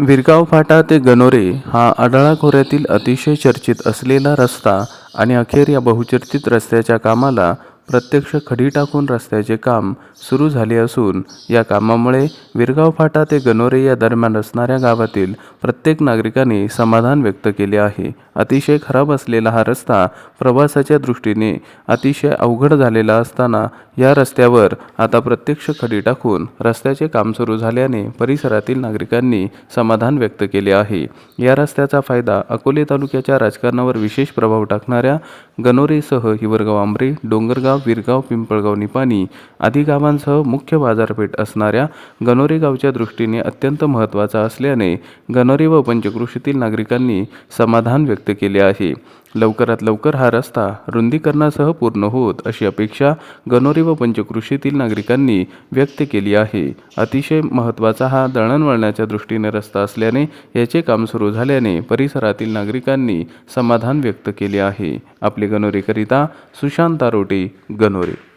विरगाव फाटा ते गणोरे हा अडाळा खोऱ्यातील अतिशय चर्चित असलेला रस्ता आणि अखेर या बहुचर्चित रस्त्याच्या कामाला प्रत्यक्ष खडी टाकून रस्त्याचे काम सुरू झाले असून या कामामुळे विरगाव फाटा ते गणोरे या दरम्यान असणाऱ्या गावातील प्रत्येक नागरिकाने समाधान व्यक्त केले आहे. अतिशय खराब असलेला हा रस्ता प्रवासाच्या दृष्टीने अतिशय अवघड झालेला असताना या रस्त्यावर आता प्रत्यक्ष खडी टाकून रस्त्याचे काम सुरू झाल्याने परिसरातील नागरिकांनी समाधान व्यक्त केले आहे. या रस्त्याचा फायदा अकोले तालुक्याच्या राजकारणावर विशेष प्रभाव टाकणाऱ्या गणोरेसह हिवरगाव आंबरे डोंगरगाव विरगाव पिंपळगाव निपाणी आदी गावांसह मुख्य बाजारपेठ असणाऱ्या गणोरे गावच्या दृष्टीने अत्यंत महत्त्वाचा असल्याने गणोरे व पंचकृषीतील नागरिकांनी समाधान व्यक्त केले आहे. लवकरात लवकर हा रस्ता रुंदीकरणासह पूर्ण होत अशी अपेक्षा गणोरी व पंचकृषीतील नागरिकांनी व्यक्त केली आहे. अतिशय महत्त्वाचा हा दळणवळणाच्या दृष्टीने रस्ता असल्याने याचे काम सुरू झाल्याने परिसरातील नागरिकांनी समाधान व्यक्त केले आहे. आपले गणोरीकरिता सुशांत तारोटे गणोरे.